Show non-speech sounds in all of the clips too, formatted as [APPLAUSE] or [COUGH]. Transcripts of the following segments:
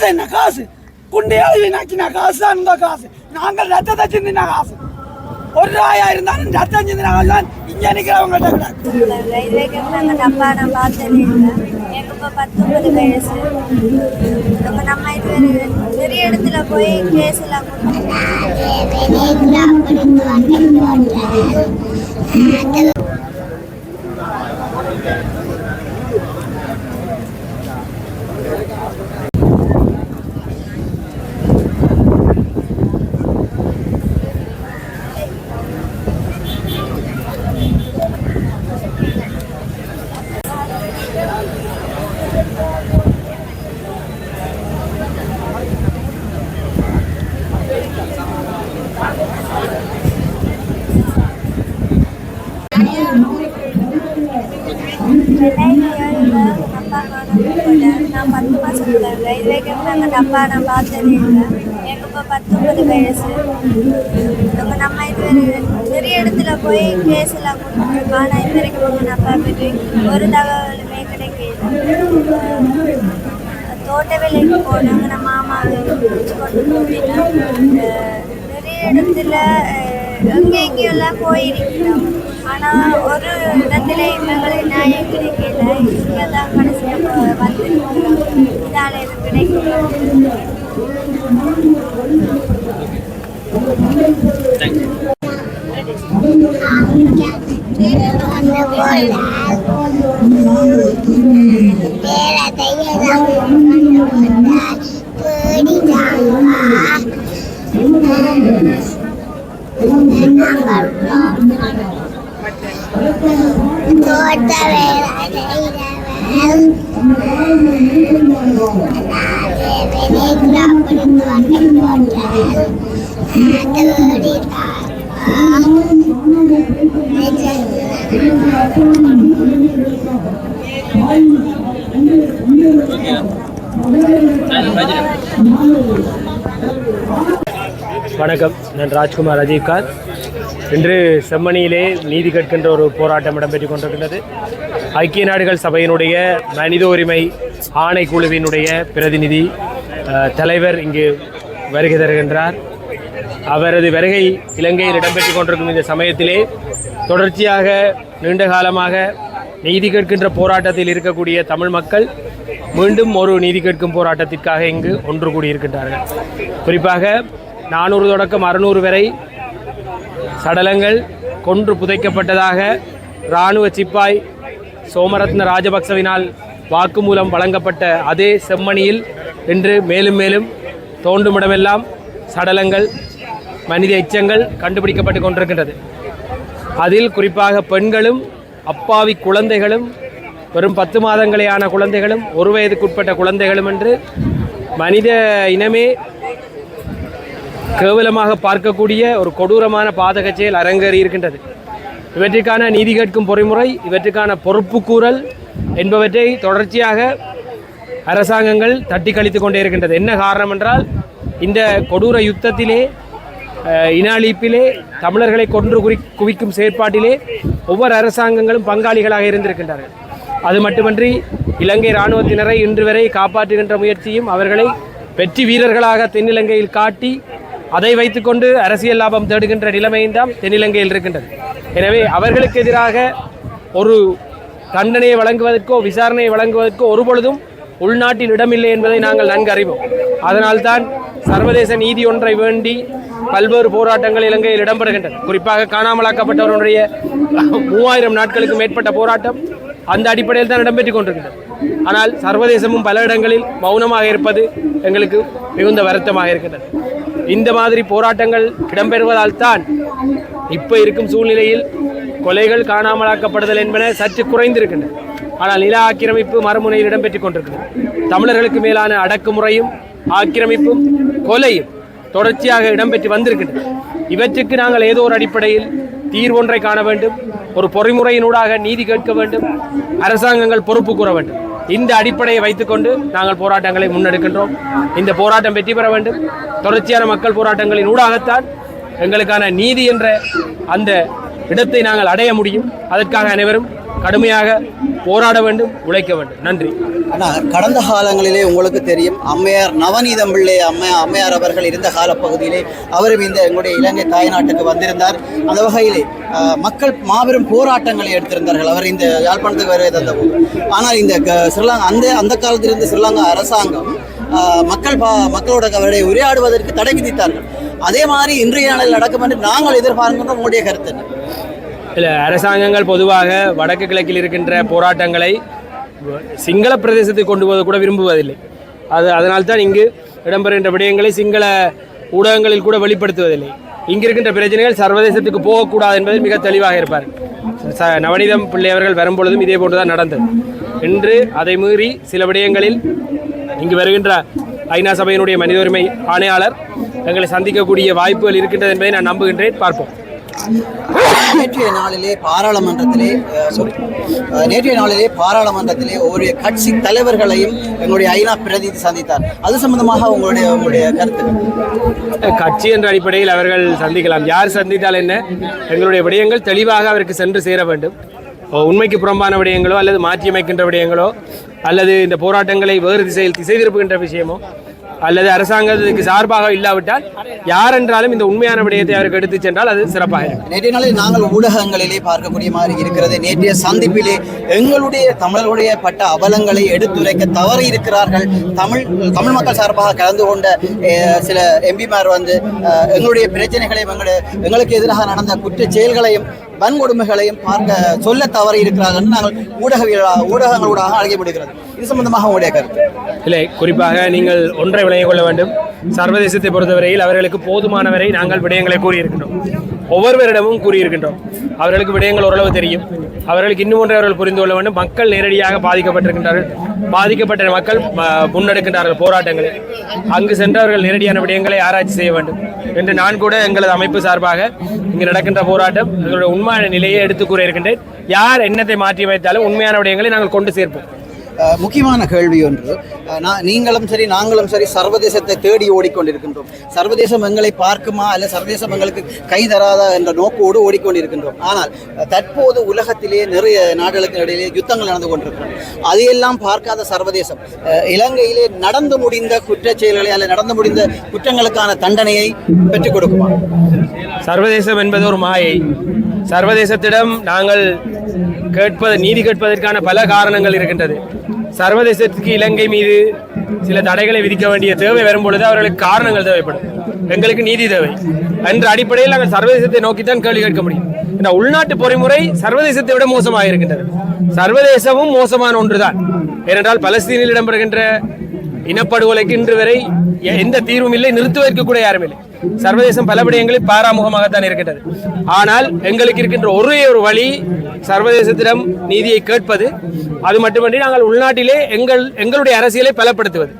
காசு என்ன காசு? குண்டையாவது நக்கின காசு தான் இந்த காசு. நாங்கள் ரத்தத்தை சிந்தின காசு. ஒரு ராயா இருந்தாலும் ரத்தம் சிந்தின காசு தான் இங்கே நிற்கிறவங்கள்ட்ட கிடக்கு ரயில்வேக்கு நாங்கள் அப்பா நான் பார்த்ததே இல்லை எனக்கு இப்போ பத்தொன்பது வயசு. நம்ம இது இடத்துல போய் கேஸ் எல்லாம் ரெண்டாயிரத்தி ஏழில் அப்பா காணாமல் நான் பத்து மாசருவேன் இது வரைக்கும் நாங்கள் அப்பா நான் பார்த்ததே இல்லை எனக்கு இப்போ பத்தொன்பது வயசு நம்ம நம்ம இது நிறைய இடத்துல போய் கேஸ் எல்லாம் கொடுத்துருக்கோம் ஆனால் இது வரைக்கும் அவங்க அப்பா பற்றி ஒரு தகவலுமே கிடைக்கல தோட்ட வேலைக்கு போனாங்க நம்ம மாமாவை கொண்டு போனீங்கன்னா நிறைய இடத்துல அஹ், எங்கே போயிருக்கிறோம். ஆனால் ஒரு இடத்துல எங்களுக்கு நியாயம் கிடைக்கல இங்கே தான் கடைசியில் வந்துருக்கிறோம் இதால் இது கிடைக்கல தோட்ட வேலை வணக்கம். நான் ராஜ்குமார் அஜய்காந்த் இன்று செம்மணியிலே நீதி கேட்கின்ற ஒரு போராட்டம் இடம்பெற்றுக் கொண்டிருக்கிறது. ஐக்கிய நாடுகள் சபையினுடைய மனித உரிமை ஆணைக்குழுவினுடைய பிரதிநிதி தலைவர் இங்கு வருகை தருகின்றார். அவரது வருகை இலங்கையில் இடம்பெற்றுக் கொண்டிருக்கும் இந்த சமயத்திலே தொடர்ச்சியாக நீண்ட காலமாக நீதி கேட்கின்ற போராட்டத்தில் இருக்கக்கூடிய தமிழ் மக்கள் மீண்டும் ஒரு நீதி கேட்கும் போராட்டத்திற்காக இங்கு ஒன்று கூடியிருக்கின்றார்கள். குறிப்பாக நானூறு தொடக்கம் அறுநூறு வரை சடலங்கள் கொன்று புதைக்கப்பட்டதாக இராணுவ சிப்பாய் சோமரத்ன ராஜபக்சவினால் வாக்குமூலம் வழங்கப்பட்ட அதே செம்மணியில் இன்று மேலும் மேலும் தோண்டுமிடமெல்லாம் சடலங்கள் மனித எச்சங்கள் கண்டுபிடிக்கப்பட்டு கொண்டிருக்கின்றது. அதில் குறிப்பாக பெண்களும் அப்பாவி குழந்தைகளும் வெறும் பத்து மாதங்களேயான குழந்தைகளும் ஒரு வயதுக்குட்பட்ட குழந்தைகளும் என்று மனித இனமே கேவலமாக பார்க்கக்கூடிய ஒரு கொடூரமான பாதக செயல் அரங்கேறி இருக்கின்றது இவற்றிற்கான நீதி கேட்கும் பொறிமுறை இவற்றுக்கான பொறுப்புக்கூறல் என்பவற்றை தொடர்ச்சியாக அரசாங்கங்கள் தட்டி கழித்து கொண்டே இருக்கின்றது. என்ன காரணம் என்றால் இந்த கொடூர யுத்தத்திலே அஹ், இன அழிப்பிலே தமிழர்களை கொன்று குறி குவிக்கும் செயற்பாட்டிலே ஒவ்வொரு அரசாங்கங்களும் பங்காளிகளாக இருந்திருக்கின்றார்கள். அது மட்டுமன்றி இலங்கை இராணுவத்தினரை இன்று வரை காப்பாற்றுகின்ற முயற்சியும் அவர்களை வெற்றி வீரர்களாக தென்னிலங்கையில் காட்டி அதை வைத்துக்கொண்டு அரசியல் லாபம் தேடுகின்ற நிலைமையும் தான் தென்னிலங்கையில் இருக்கின்றது. எனவே அவர்களுக்கு எதிராக ஒரு தண்டனையை வழங்குவதற்கோ விசாரணையை வழங்குவதற்கோ ஒருபொழுதும் உள்நாட்டில் இடமில்லை என்பதை நாங்கள் நன்கு அறிவோம். அதனால்தான் சர்வதேச நீதி ஒன்றை வேண்டி பல்வேறு போராட்டங்கள் இலங்கையில் இடம்பெறுகின்றன. குறிப்பாக காணாமலாக்கப்பட்டவருடைய மூவாயிரம் நாட்களுக்கு மேற்பட்ட போராட்டம் அந்த அடிப்படையில் தான் இடம்பெற்றுக் கொண்டிருக்கிறது. ஆனால் சர்வதேசமும் பல இடங்களில் மௌனமாக இருப்பது எங்களுக்கு மிகுந்த வருத்தமாக இருக்கின்றது இந்த மாதிரி போராட்டங்கள் இடம்பெறுவதால் தான் இப்போ இருக்கும் சூழ்நிலையில் கொலைகள் காணாமலாக்கப்படுதல் என்பன சற்று குறைந்திருக்கின்றன. ஆனால் நில ஆக்கிரமிப்பு மறுமுனையில் இடம்பெற்றுக் கொண்டிருக்கிறது. தமிழர்களுக்கு மேலான அடக்குமுறையும் ஆக்கிரமிப்பும் கொலையும் தொடர்ச்சியாக இடம்பெற்று வந்திருக்கின்றன. இவற்றுக்கு நாங்கள் ஏதோ ஒரு அடிப்படையில் தீர்வொன்றை காண வேண்டும் ஒரு பொறிமுறையினூடாக நீதி கேட்க வேண்டும் அரசாங்கங்கள் பொறுப்பு கூற வேண்டும். இந்த அடிப்படையை வைத்துக்கொண்டு நாங்கள் போராட்டங்களை முன்னெடுக்கின்றோம். இந்த போராட்டம் வெற்றி பெற வேண்டும். தொடர்ச்சியான மக்கள் போராட்டங்களின் ஊடாகத்தான் எங்களுக்கான நீதி என்ற அந்த இடத்தை நாங்கள் அடைய முடியும். அதற்காக அனைவரும் கடுமையாக போராட வேண்டும் உழைக்க வேண்டும். நன்றி. ஆனால் கடந்த காலங்களிலே உங்களுக்கு தெரியும் அம்மையார் நவநீதம் பிள்ளை அம்மையா அம்மையார் அவர்கள் இருந்த காலப்பகுதியிலே அவரும் இந்த எங்களுடைய இலங்கை தாய்நாட்டுக்கு வந்திருந்தார். அந்த வகையிலே மக்கள் மாபெரும் போராட்டங்களை எடுத்திருந்தார்கள் அவர் இந்த யாழ்ப்பாணத்துக்கு வருகை தந்தபோது ஆனால் இந்த க- ஸ்ரீலங்கா அந்த அந்த காலத்திலிருந்து ஸ்ரீலங்கா அரசாங்கம் மக்கள் பா மக்களோட அவருடைய உரையாடுவதற்கு தடை விதித்தார்கள். அதே மாதிரி இன்றைய நாளில் நடக்கும் என்று நாங்கள் எதிர்பார்க்கின்ற உங்களுடைய கருத்து என்ன? இல்லை அரசாங்கங்கள் பொதுவாக வடக்கு கிழக்கில் இருக்கின்ற போராட்டங்களை சிங்கள பிரதேசத்துக்கு கொண்டு போவது கூட விரும்புவதில்லை. அது அதனால்தான் இங்கு இடம்பெறுகின்ற விடயங்களை சிங்கள ஊடகங்களில் கூட வெளிப்படுத்துவதில்லை. இங்கு இருக்கின்ற பிரச்சனைகள் சர்வதேசத்துக்கு போகக்கூடாது என்பதில் மிக தெளிவாக இருப்பார். ச நவநீதம் பிள்ளை அவர்கள் வரும்பொழுதும் இதே போன்றுதான் நடந்தது. இன்று அதை மீறி சில விடயங்களில் இங்கு வருகின்ற ஐநா சபையினுடைய மனித உரிமை ஆணையாளர் எங்களை சந்திக்கக்கூடிய வாய்ப்புகள் இருக்கின்றது என்பதை நான் நம்புகின்றேன். பார்ப்போம். நேற்றைய நாளிலே பாராளுமன்றத்திலே சாரி நேற்றைய நாளிலே பாராளுமன்றத்திலே ஒரு கட்சி தலைவர்களையும் எங்களுடைய ஐநா பிரதிநிதி சந்தித்தார். அது சம்பந்தமாக உங்களுடைய உங்களுடைய கருத்து? கட்சி என்ற அடிப்படையில் அவர்கள் சந்திக்கலாம். யார் சந்தித்தால் என்ன? எங்களுடைய விடயங்கள் தெளிவாக அவருக்கு சென்று சேர வேண்டும். உண்மைக்கு புறம்பான விடயங்களோ அல்லது மாற்றியமைக்கின்ற விடயங்களோ அல்லது இந்த போராட்டங்களை வேறு திசையில் திசை திருப்புகின்ற விஷயமோ அல்லது அரசாங்கத்துக்கு சார்பாக இல்லாவிட்டால் யார் என்றாலும் இந்த உண்மையான விடயத்தை அவருக்கு எடுத்து சென்றால் அது சிறப்பாக இருக்கும் நேற்றைய நாளில் நாங்கள் ஊடகங்களிலே பார்க்கக்கூடிய மாதிரி இருக்கிறது. நேற்றைய சந்திப்பிலே எங்களுடைய தமிழர்களுடைய பட்ட அவலங்களை எடுத்துரைக்க தவறி இருக்கிறார்கள். தமிழ் தமிழ் மக்கள் சார்பாக கலந்து கொண்ட சில எம்பிமார் வந்து எங்களுடைய பிரச்சனைகளையும் எங்களுடைய எங்களுக்கு எதிராக நடந்த குற்ற செயல்களையும் வன்கொடுமைகளையும் பார்க்க சொல்ல தவறி இருக்கிறார்கள் நாங்கள் ஊடகவியலா ஊடகங்களூடாக அழைக்கப்படுகிறது. இது சம்பந்தமாக உங்களுடைய கருத்து. இல்லை குறிப்பாக நீங்கள் ஒன்றை விளங்கிக் கொள்ள வேண்டும். சர்வதேசத்தை பொறுத்தவரையில் அவர்களுக்கு போதுமானவரை நாங்கள் விடயங்களை கூறியிருக்கின்றோம். ஒவ்வொருவரிடமும் கூறியிருக்கின்றோம். அவர்களுக்கு விடயங்கள் ஓரளவு தெரியும். அவர்களுக்கு இன்னும் ஒன்றை அவர்கள் புரிந்து கொள்ள வேண்டும். மக்கள் நேரடியாக பாதிக்கப்பட்டிருக்கின்றார்கள். பாதிக்கப்பட்ட மக்கள் முன்னெடுக்கின்றார்கள் போராட்டங்களை அங்கு சென்றவர்கள் நேரடியான விடயங்களை ஆராய்ச்சி செய்ய வேண்டும். என்று நான் கூட எங்களது அமைப்பு சார்பாக இங்கு நடக்கின்ற போராட்டம் எங்களுடைய உண்மையான நிலையை எடுத்துக் கூற இருக்கின்றேன். யார் எண்ணத்தை மாற்றி வைத்தாலும் உண்மையான விடயங்களை நாங்கள் கொண்டு சேர்ப்போம். முக்கியமான கேள்வி ஒன்று. நான் நீங்களும் சரி நாங்களும் சரி சர்வதேசத்தை தேடி ஓடிக்கொண்டிருக்கின்றோம். சர்வதேசம் எங்களை பார்க்குமா? அல்ல சர்வதேசம் எங்களுக்கு கை தராதா என்ற நோக்கோடு ஓடிக்கொண்டிருக்கின்றோம். ஆனால் தற்போது உலகத்திலே நிறைய நாடுகளுக்கு இடையிலே யுத்தங்கள் நடந்து கொண்டிருக்கிறோம் அதையெல்லாம் பார்க்காத சர்வதேசம் இலங்கையிலே நடந்து முடிந்த குற்றச்செயல்களை அல்ல நடந்து முடிந்த குற்றங்களுக்கான தண்டனையை பெற்றுக் கொடுக்குமா? சர்வதேசம் என்பது ஒரு மாயை. சர்வதேசத்திடம் நாங்கள் கேட்பது நீதி கேட்பதற்கான பல காரணங்கள் இருக்கின்றது. சர்வதேசத்துக்கு இலங்கை மீது சில தடைகளை விதிக்க வேண்டிய தேவை வரும் பொழுது அவர்களுக்கு காரணங்கள் தேவைப்படும். எங்களுக்கு நீதி தேவை. என்ற அடிப்படையில் நாங்கள் சர்வதேசத்தை நோக்கித்தான் கேள்வி கேட்க முடியும். இந்த உள்நாட்டு பொறிமுறை சர்வதேசத்தை விட மோசமாக இருக்கின்றது சர்வதேசமும் மோசமான ஒன்றுதான். ஏனென்றால் பலஸ்தீனில் இடம்பெறுகின்ற இனப்படுகொலைக்கு இன்று வரை எந்த தீர்வும் இல்லை நிறுத்துவதற்கு கூட யாரும் இல்லை. சர்வதேசம் பல விடயங்களில் பாராமுகமாகத்தான் இருக்கின்றது. ஆனால் எங்களுக்கு இருக்கின்ற ஒரே ஒரு வழி சர்வதேசத்திடம் நீதியை கேட்பது. அது மட்டுமன்றி நாங்கள் உள்நாட்டிலே எங்கள் எங்களுடைய அரசியலை பலப்படுத்துவது.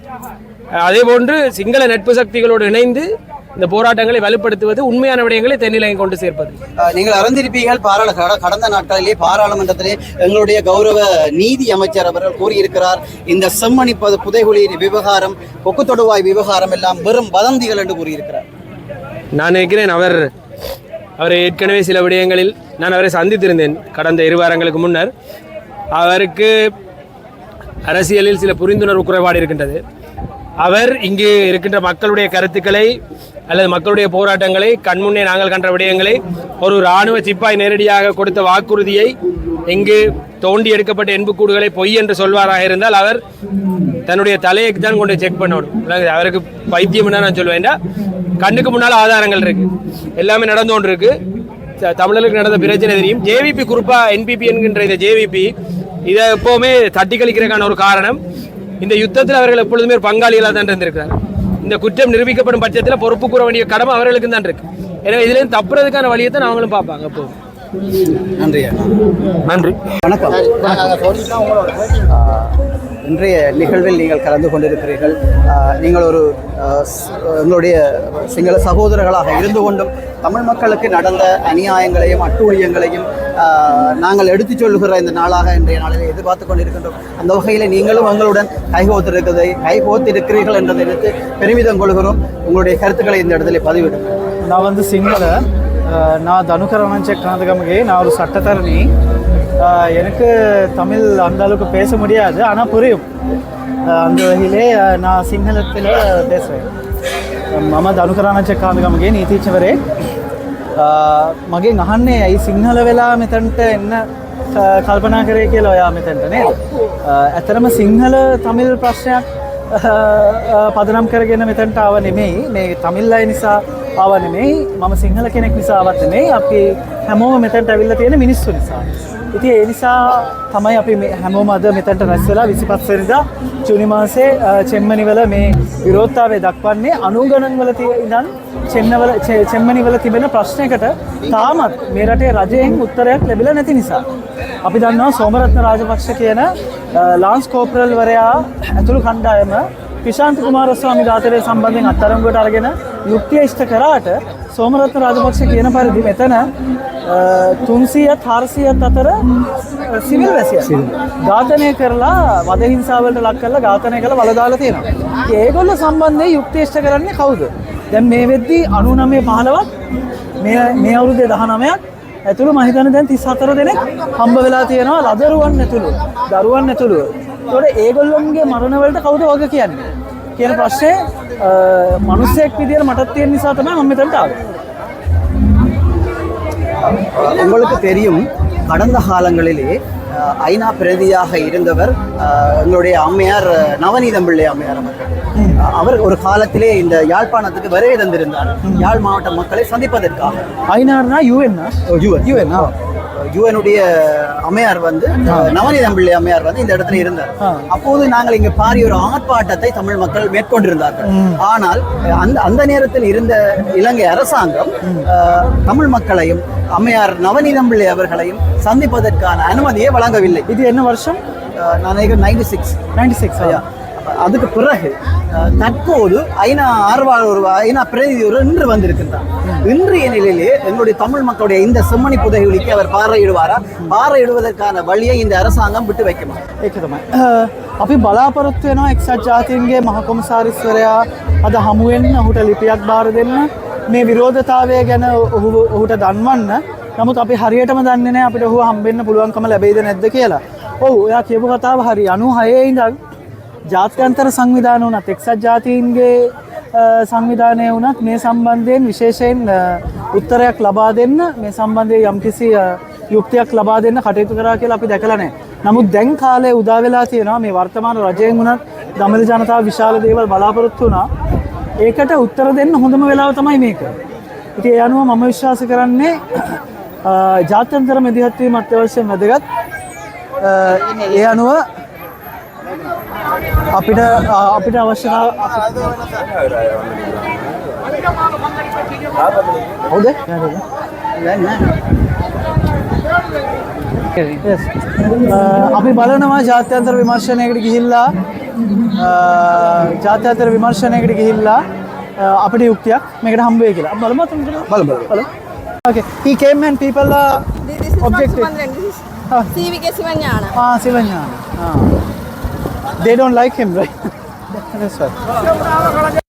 அதே போன்று சிங்கள நட்பு சக்திகளோடு இணைந்து இந்த போராட்டங்களை வலுப்படுத்துவது உண்மையான விடயங்களை தென்னிலங்கை கொண்டு சேர்ப்பது. நீங்கள் அறிந்திருப்பீர்கள் பாராள கட- கடந்த நாட்களிலே பாராளுமன்றத்திலே எங்களுடைய கௌரவ நீதி அமைச்சர் அவர்கள் கூறியிருக்கிறார். இந்த செம்மணி பது- புதைகுழி விவகாரம் கொக்கு தொடுவாய் விவகாரம் எல்லாம் வெறும் வதந்திகள் என்று கூறியிருக்கிறார். நான் நினைக்கிறேன் அவர் அவர் ஏற்கனவே சில விடயங்களில் நான் அவரை சந்தித்திருந்தேன் கடந்த இரு வாரங்களுக்கு முன்னர். அவருக்கு அரசியலில் சில புரிந்துணர்வு குறைபாடு இருக்கின்றது. அவர் இங்கு இருக்கின்ற மக்களுடைய கருத்துக்களை அல்லது மக்களுடைய போராட்டங்களை கண்முன்னே நாங்கள் கண்ட விடயங்களை ஒரு இராணுவ சிப்பாய் நேரடியாக கொடுத்த வாக்குறுதியை இங்கு தோண்டி எடுக்கப்பட்ட எண்புக்கூடுகளை பொய் என்று சொல்வாராக இருந்தால் அவர் தன்னுடைய தலையை தான் கொண்டு செக் பண்ணணும். அவருக்கு பைத்தியம் நான் சொல்லுவேன்டா கண்ணுக்கு முன்னால் ஆதாரங்கள் இருக்கு. எல்லாமே நடந்து கொண்டு இருக்கு தமிழர்களுக்கு நடந்த பிரச்சனை தெரியும். ஜேவிபி குறிப்பா என்பிபி என்கின்ற இந்த ஜேவிபி இதை எப்போவுமே தட்டி கழிக்கிறதுக்கான ஒரு காரணம். இந்த யுத்தத்தில் அவர்கள் எப்பொழுதுமே பங்காளிகளாக தான் இருந்திருக்கிறார் இந்த குற்றம் நிரூபிக்கப்படும் பட்சத்தில் பொறுப்பு கூற வேண்டிய கடமை அவர்களுக்கு தான் இருக்கு. எனவே இதுலேருந்து தப்புறதுக்கான வழியை தான் அவங்களும் பார்ப்பாங்க அப்போ நன்றி அண்ணா. நன்றி. வணக்கம். ஆஹ், இன்றைய நிகழ்வில் நீங்கள் கலந்து கொண்டிருக்கிறீர்கள். நீங்கள் ஒரு எங்களுடைய சிங்கள சகோதரர்களாக இருந்து கொண்டும் தமிழ் மக்களுக்கு நடந்த அநியாயங்களையும் அட்டூழியங்களையும் நாங்கள் எடுத்துச் சொல்லுகிற இந்த நாளாக இன்றைய நாளில் எதிர்பார்த்து கொண்டிருக்கின்றோம். அந்த வகையில் நீங்களும் எங்களுடன் கைகோத்திருக்கிறது கைகோத்திருக்கிறீர்கள் என்றதை எடுத்து பெருமிதம் கொள்கிறோம். உங்களுடைய கருத்துக்களை இந்த இடத்துல பதிவிடும் நான் வந்து சிங்கள நான் தனுகரமஞ்ச கனதகமகே நான் ஒரு சட்டத்தரணி. எனக்கு தமிழ் அந்த அளவுக்கு பேச முடியாது ஆனால் புரியும். அந்த வகையிலே நான் சிங்களத்தில் பேசுகிறேன் மம தனுகரானச்ச காந்தகமகே நீ தீச்சவரே. මගේ අහන්නේ ඇයි සිංහල වෙලා මෙතැන්ට එන්න කල්පනා කරේ කියලා ඔයා මෙතැන්ට නේද? ඇතරම සිංහල තමිල් ප්‍රශ්නයක් පදනම් කරගෙන මෙතැන්ට ආව නෙමෙයි. මේ තමිල් අය නිසා ආව නෙමෙයි? මම සිංහල කෙනෙක් නිසාවත් නෙමෙයි? අපි හැමෝම මෙතැන්ට ඇවිල්ලා තියෙන මිනිස්සු නිසා. ඉතින් ඒ නිසා තමයි අපි මේ හැමෝම අද මෙතැන්ට රැස් වෙලා 25 වෙනිදා ජූනි මාසේ අ, චෙම්මනිවල මේ විරෝධතාවය දක්වන්නේ අනුගණන්වල තිය- ඉඳන් චෙන්නවල චෙ- චෙම්මනිවල තිබෙන ප්‍රශ්නයකට තාමත් මේ රටේ රජයෙන් උත්තරයක් ලැබිලා නැති නිසා. අපි දන්නවා සෝමරත්න රාජපක්ෂ කියන අ, ලාන්ස් කෝපරල් වරයා ඇතුළු කණ්ඩායම පිශාන්ත කුමාරස්වාමි ඝාතනය සම්බන්ධයෙන් අත්අඩංගුවට අරගෙන යුක්තිය ඉෂ්ට කරාට සෝමරත්න රාජපක්ෂ කියන පරිදි මෙතන තුන්සීයත් හාරසියත් අතර සිවිල් වැසිය ඝාතනය කරලා වද හිංසාවලට ලක් කරලා ඝාතනය කළ වලදාලා තියෙනවා. ඒගොල්ල සම්බන්ධයෙන් යුක්තිෂ්ට කරන්නේ කවුද? දැන් මේ වෙද්දී 99 15ක් මේ මේ අවුරුද්දේ 19ක් ඇතුළු මම හිතන්නේ දැන් 34 දෙනෙක් හම්බ වෙලා තියෙනවා ලදරුවන් ඇතුළු. දරුවන් ඇතුළු. ඒතකොට ඒගොල්ලොන්ගේ මරණ වලට කවුද වග කියන්නේ? කියන ප්‍රශ්නේ අ, මිනිස්සෙක් විදියට මටත් තියෙන නිසා තමයි මම මෙතනට ආවේ. உங்களுக்கு தெரியும் கடந்த காலங்களிலே அஹ், ஐநா பிரதியாக இருந்தவர் அஹ், எங்களுடைய அம்மையார் அஹ், நவநீதம் பிள்ளை அம்மையார் அவர்கள் அஹ், அவர் ஒரு காலத்திலே இந்த யாழ்ப்பாணத்துக்கு வருகை தந்திருந்தார் யாழ் மாவட்ட மக்களை சந்திப்பதற்காக ஐநார்னா யூஎன்னா யுவன் யுவன் யுவனுடைய அம்மையார் வந்து நவநீதம் பிள்ளை அம்மையார் வந்து இந்த இடத்துல இருந்தார். அப்போது நாங்கள் இங்கு பாரிய ஒரு ஆர்ப்பாட்டத்தை தமிழ் மக்கள் மேற்கொண்டிருந்தார்கள். ஆனால் அந்த அந்த நேரத்தில் இருந்த இலங்கை அரசாங்கம் தமிழ் மக்களையும் அம்மையார் நவநீதம் பிள்ளை அவர்களையும் சந்திப்பதற்கான அனுமதியை வழங்கவில்லை. இது என்ன வருஷம்? நான் நினைக்கிறேன் நைன்டி சிக்ஸ் நைன்டி சிக்ஸ் அதுக்கு பிறகு தற்போது ஐநா ஆர்வலர் ஐநா பிரதிநிதி இன்று வந்திருக்கின்றார். இன்றைய நிலையிலே எங்களுடைய தமிழ் மக்களுடைய இந்த செம்மணி புதைகுலிக்கு அவர் பார்வையிடுவாரா பார்வையிடுவதற்கான வழியை இந்த அரசாங்கம் விட்டு வைக்குமா ඒක තමයි අ, අපි බලාපොරොත්තු වෙනවා එක්සත් ජාතීන්ගේ මහකොමසාරිස්වරයා අද හමුවෙන් ඔහුට ලිපියක් බාර දෙන්න මේ විරෝධතාවය ගැන ඔහු ඔහුට දන්වන්න නමුත් අපි හරියටම දන්නේ නැහැ අපිට ඔහු හම්බෙන්න පුළුවන්කම ලැබෙයිද නැද්ද කියලා. ඔව් එයා කියපු කතාව හරි 96 ඉඳන් ජාත්‍යන්තර සංවිධාන වුණත් එක්සත් ජාතීන්ගේ අ, සංවිධානය වුණත් මේ සම්බන්ධයෙන් විශේෂයෙන් අ, උත්තරයක් ලබා දෙන්න මේ සම්බන්ධයෙන් යම්කිසි අ, යුක්තියක් ලබා දෙන්න කටයුතු කරා කියලා අපි දැකලා නැහැ. නමුත් දැන් කාලේ උදා වෙලා තියෙනවා මේ වර්තමාන රජයෙන් වුණත් දමිළ ජනතාව විශාල දේවල් බලාපොරොත්තු වුණා. ඒකට උත්තර දෙන්න හොඳම වෙලාව තමයි මේක. ඉතින් ඒ අනුව මම විශ්වාස කරන්නේ අ, ජාත්‍යන්තර මැදිහත් වීම අත්‍යවශ්‍යම වැදගත්. අ, ඒ අනුව අපිට අපිට අවශ්‍ය හවුද අපි බලනවා ජාත්‍යන්තර විමර්ශනයකට ගිහිල්ලා ජාත්‍යන්තර විමර්ශනයකට ගිහිල්ලා අපිට යුක්තියක් මේකට හම්බුවේ කියලා. බලමු බල බල බල okay. He came and people uh, objective. Ah. Sivigesivanjana ah sivigesivanjana ah. They don't like him, right? [LAUGHS] That's right.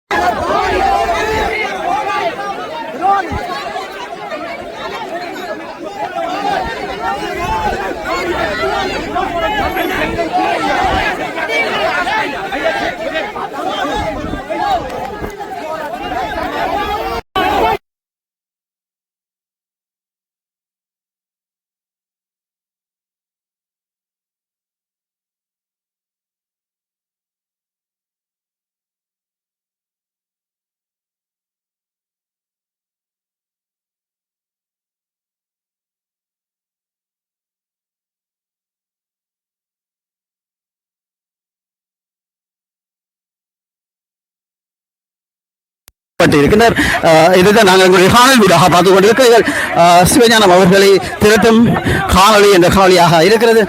இருக்கின்றனர் இதுதான் நாங்கள் எங்களுடைய காணொலி வீடாக பார்த்து கொண்டிருக்கிறீர்கள் சிவஞானம் அவர்களை திரட்டும் காணொலி என்ற காணொலியாக இருக்கிறது.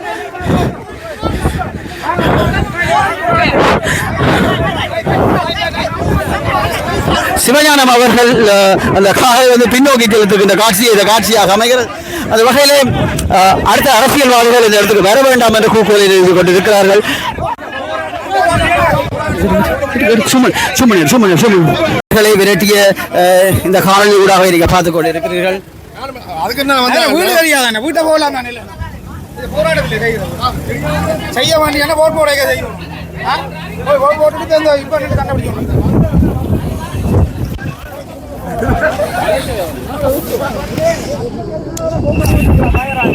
சிவஞானம் அவர்கள் அந்த காலை வந்து பின்னோக்கி செலுத்துகின்ற காட்சி இந்த காட்சியாக அமைகிறது. அந்த வகையிலே அடுத்த அரசியல்வாதிகள் இந்த இடத்துக்கு வர வேண்டாம் என்ற கூக்குரலில் இருந்து கொண்டிருக்கிறார்கள். சுமன் சுமன் சுமன். மக்களை விரட்டிய இந்த காணொலி ஊடாக நீங்க பார்த்துக் கொண்டிருக்கிறீர்கள். அதுக்கு நான் வந்து வீடு தெரியாதானே வீட்டை போகலாம் செய்யறது செய்ய வேண்டிய ஓட் போட செய்யணும் ஆ? போய் ஓட் போட்டுட்டு இந்த கண்டுபிடிக்கணும்.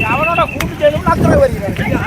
அவனோட கூட்டு செய்யணும் அக்கறை வருகிறார்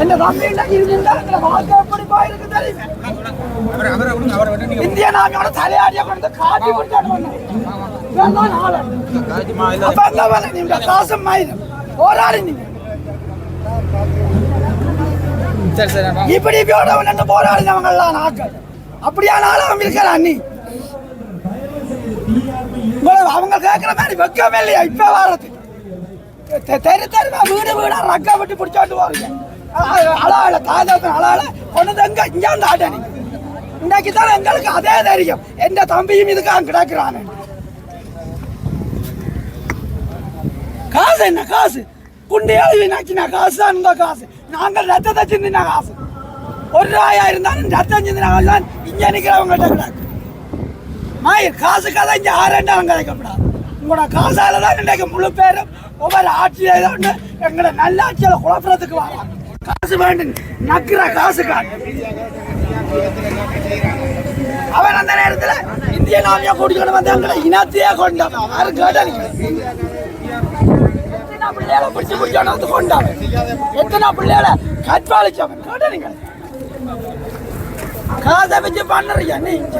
எந்த தம்பியில இருந்தா எங்களை வாழ்க்கை எப்படி போயிருக்கு தெரியுமே இந்திய நாமியோட அங்க வர நீங்க காசம் மாயிரும் போராடி நீங்க இப்படி இப்படியோட நின்று போராடினவங்க எல்லாம் நாட்கள் அப்படியான ஆளும் இருக்கிறான் நீ இவ்வளவு அவங்க கேட்கிற மாதிரி வெக்கமே இல்லையா இப்ப வர்றது தெரு தெருவா வீடு வீடா ரக்கா விட்டு பிடிச்சோட்டு போறீங்க அழால தாதாத்தன் அழால கொண்டு எங்க இங்க வந்து ஆட்ட நீங்க இன்னைக்கு தான் எங்களுக்கு அதே தெரியும் எந்த தம்பியும் இதுக்காக கிடக்குறானு காசு என்ன காசு குண்டியால் எழுதி காசு தான் உங்க காசு நாங்கள் ரத்தத்தை சிந்தின காசு ஒரு ரூபாயா இருந்தாலும் ரத்தம் சிந்தின காசு தான் இங்க நிக்கிறவங்ககிட்ட கிடக்கு மாயிர் காசு கதை இங்கே ஆரண்டாலும் கிடைக்கப்படாது உங்களோட காசால தான் இன்றைக்கு முழு பேரும் ஒவ்வொரு ஆட்சியை தான் எங்களை நல்ல ஆட்சியில் குழப்பறதுக்கு வராங்க காசு வேண்டும் நக்கிற காசு காட்டு அவன் அந்த நேரத்துல இந்திய நாமியா கூட்டிக்கொண்டு வந்து எங்களை இனத்தையே கொண்டான் யாரு கேட்டாங்க எத்தனை பிள்ளைகளை பிடிச்சு பிடிச்சானு வந்து கொண்டவன் எத்தனை பிள்ளைகளை கற்பாளிச்சவன் கேட்டானுங்க காசை வச்சு பண்ணுறீங்க நீங்க?